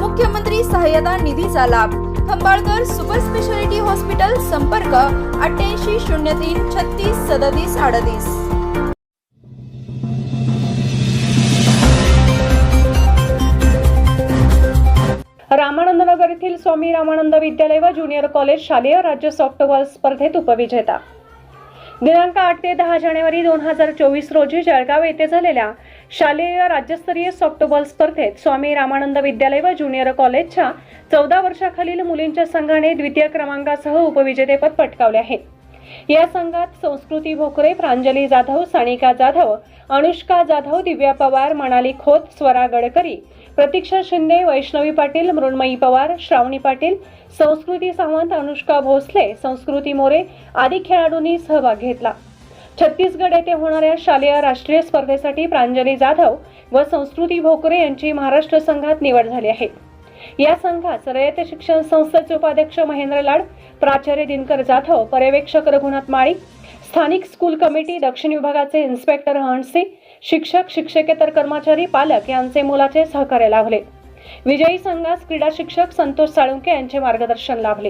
मुख्यमंत्री सहाय्यता निधीचा लाभ. खंबाळकर सुपर स्पेशालिटी हॉस्पिटल संपर्क अठ्ठ्याऐंशी शून्य तीन छत्तीस सदतीस अडतीस. रामानंदनगर येथील स्वामी रामानंद विद्यालय व ज्युनियर कॉलेज शालेय राज्य सॉफ्टबॉल स्पर्धेत उपविजेता. दिनांक आठ ते दहा जानेवारी दोन हजार चोवीस रोजी जळगाव येथे झालेल्या शालेय राज्यस्तरीय सॉफ्टबॉल स्पर्धेत स्वामी रामानंद विद्यालय व ज्युनियर कॉलेजच्या चौदा वर्षाखालील मुलींच्या संघाने द्वितीय क्रमांकासह उपविजेतेपद पटकावले आहे. या संघात संस्कृती भोकरे प्रांजली जाधव सानिका जाधव अनुष्का जाधव दिव्या पवार मनाली खोत स्वरा गडकरी प्रतीक्षा शिंदे वैष्णवी पाटील मृण्मयी पवार श्रावणी पाटील संस्कृती सावंत अनुष्का भोसले संस्कृती मोरे आदी खेळाडूंनी सहभाग घेतला. छत्तीसगड येथे होणाऱ्या शालेय राष्ट्रीय स्पर्धेसाठी प्रांजली जाधव व संस्कृती भोकरे यांची महाराष्ट्र संघात निवड झाली आहे. या संघात रयत शिक्षण संस्थेचे उपाध्यक्ष महेंद्र लाड प्राचार्य दिनकर जाधव पर्यवेक्षक रघुनाथ माळी स्थानिक स्कूल कमिटी दक्षिण विभागाचे इन्स्पेक्टर हंसी शिक्षक शिक्षकेतर कर्मचारी पालक यांचे मुलाचे सहकार्य लाभले. विजयी संघास क्रीडा शिक्षक संतोष साळुंके यांचे मार्गदर्शन लाभले.